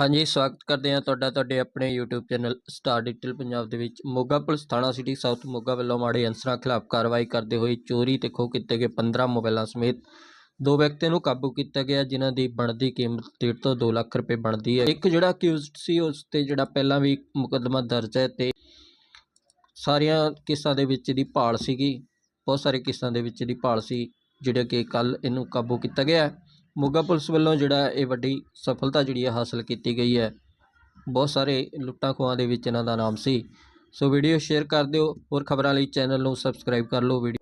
ਹਾਂਜੀ, ਸਵਾਗਤ ਕਰਦੇ ਹਾਂ ਤੁਹਾਡਾ, ਤੁਹਾਡੇ ਆਪਣੇ YouTube channel star digital Punjab ਦੇ ਵਿੱਚ। ਮੋਗਾ ਪੁਲਿਸ ਥਾਣਾ ਸਿਟੀ ਸਾਊਥ ਮੋਗਾ ਵੱਲੋਂ ਮਾੜੇ ਅੰਸਰਾਂ ਖਿਲਾਫ ਕਾਰਵਾਈ ਕਰਦੇ ਹੋਏ ਚੋਰੀ ਤੇ ਖੋਹ ਕੀਤੇ ਗਏ 15 ਮੋਬਾਈਲਾਂ ਸਮੇਤ ਦੋ ਵਿਅਕਤੀਆਂ ਨੂੰ ਕਾਬੂ ਕੀਤਾ ਗਿਆ, ਜਿਨ੍ਹਾਂ ਦੀ ਬਣਦੀ ਕੀਮਤ 1.5 ਤੋਂ 2 ਲੱਖ ਰੁਪਏ ਬਣਦੀ ਹੈ। ਇੱਕ ਜਿਹੜਾ ਅਕਿਊਜ਼ਡ ਸੀ, ਉਸ ਤੇ ਜਿਹੜਾ ਪਹਿਲਾਂ ਵੀ ਮੁਕੱਦਮਾ ਦਰਜ ਹੈ ਤੇ ਸਾਰੀਆਂ ਕਿਸਾਂ ਦੇ ਵਿੱਚ ਦੀ ਭਾਲ ਸੀਗੀ, ਬਹੁਤ ਸਾਰੇ ਕਿਸਾਂ ਦੇ ਵਿੱਚ ਦੀ ਭਾਲ ਸੀ, ਜਿਹੜੇ ਕਿ ਕੱਲ ਇਹਨੂੰ ਕਾਬੂ ਕੀਤਾ ਗਿਆ ਹੈ। ਮੋਗਾ ਪੁਲਿਸ ਵੱਲੋਂ ਜਿਹੜਾ ਇਹ ਵੱਡੀ ਸਫਲਤਾ ਜਿਹੜੀ ਹੈ ਹਾਸਲ ਕੀਤੀ ਗਈ ਹੈ, ਬਹੁਤ ਸਾਰੇ ਲੁੱਟਾਂ ਖੋਹਾਂ ਦੇ ਵਿੱਚ ਇਹਨਾਂ ਦਾ ਨਾਮ ਸੀ। ਸੋ ਵੀਡੀਓ ਸ਼ੇਅਰ ਕਰ ਦਿਓ, ਹੋਰ ਖਬਰਾਂ ਲਈ ਚੈਨਲ ਨੂੰ ਸਬਸਕ੍ਰਾਈਬ ਕਰ ਲਓ ਵੀਡੀਓ।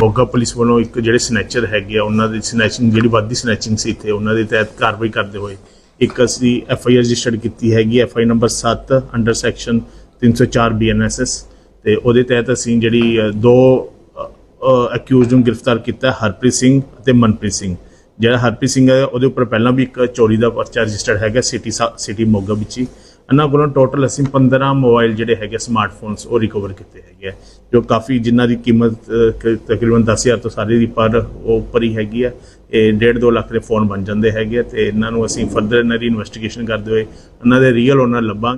ਮੋਗਾ ਪੁਲਿਸ ਵੱਲੋਂ ਇੱਕ ਜਿਹੜੇ ਸਨੈਚਰ ਹੈਗੇ ਆ, ਉਹਨਾਂ ਦੀ ਸਨੈਚਿੰਗ ਜਿਹੜੀ ਵੱਧਦੀ ਸਨੈਚਿੰਗ ਸੀ ਇੱਥੇ, ਉਹਨਾਂ ਦੇ ਤਹਿਤ ਕਾਰਵਾਈ ਕਰਦੇ ਹੋਏ ਇੱਕ ਅਸੀਂ ਐਫ ਆਈ ਆਰ ਰਜਿਸਟਰਡ ਕੀਤੀ ਹੈਗੀ F I number 7 under section 304 BNSS ਤੇ ਉਹਦੇ ਤਹਿਤ ਅਸੀਂ ਜਿਹੜੀ ਦੋ ਅਕਿਊਜ਼ਡ ਨੂੰ ਗ੍ਰਿਫਤਾਰ ਕੀਤਾ, ਹਰਪ੍ਰੀਤ ਸਿੰਘ ਅਤੇ ਮਨਪ੍ਰੀਤ ਸਿੰਘ। ਜਿਹੜਾ ਹਰਪ੍ਰੀਤ ਸਿੰਘ ਹੈ, ਉਹਦੇ ਉੱਪਰ ਪਹਿਲਾਂ ਵੀ ਇੱਕ ਚੋਰੀ ਦਾ ਪਰਚਾ ਰਜਿਸਟਰਡ ਹੈਗਾ ਸਿਟੀ ਸਿਟੀ ਮੋਗਾ ਵਿੱਚ ਹੀ। ਇਹਨਾਂ ਕੋਲੋਂ ਟੋਟਲ ਅਸੀਂ 15 ਮੋਬਾਈਲ ਜਿਹੜੇ ਹੈਗੇ ਸਮਾਰਟਫੋਨਸ ਉਹ ਰਿਕਵਰ ਕੀਤੇ ਹੈਗੇ ਆ, ਜੋ ਕਾਫੀ ਜਿਨ੍ਹਾਂ ਦੀ ਕੀਮਤ ਅ, ਕ- ਤਕਰੀਬਨ 10000 ਤੋਂ ਸਾਰੀ ਦੀ ਪਰ ਉਹ ਉੱਪਰ ਹੀ ਹੈਗੀ ਆ ਇਹ 1.5 2 ਲੱਖ ਦੇ ਫੋਨ ਬਣ ਜਾਂਦੇ ਹੈਗੇ ਆ ਤੇ ਇਹਨਾਂ ਨੂੰ ਅਸੀਂ ਫਰਦਰ ਇਹਨਾਂ ਦੀ ਇਨਵੈਸਟੀਗੇਸ਼ਨ ਕਰਦੇ ਹੋਏ ਇਹਨਾਂ ਦੇ ਰੀਅਲ ਓਨਰ ਲੱਭਾਂਗੇ।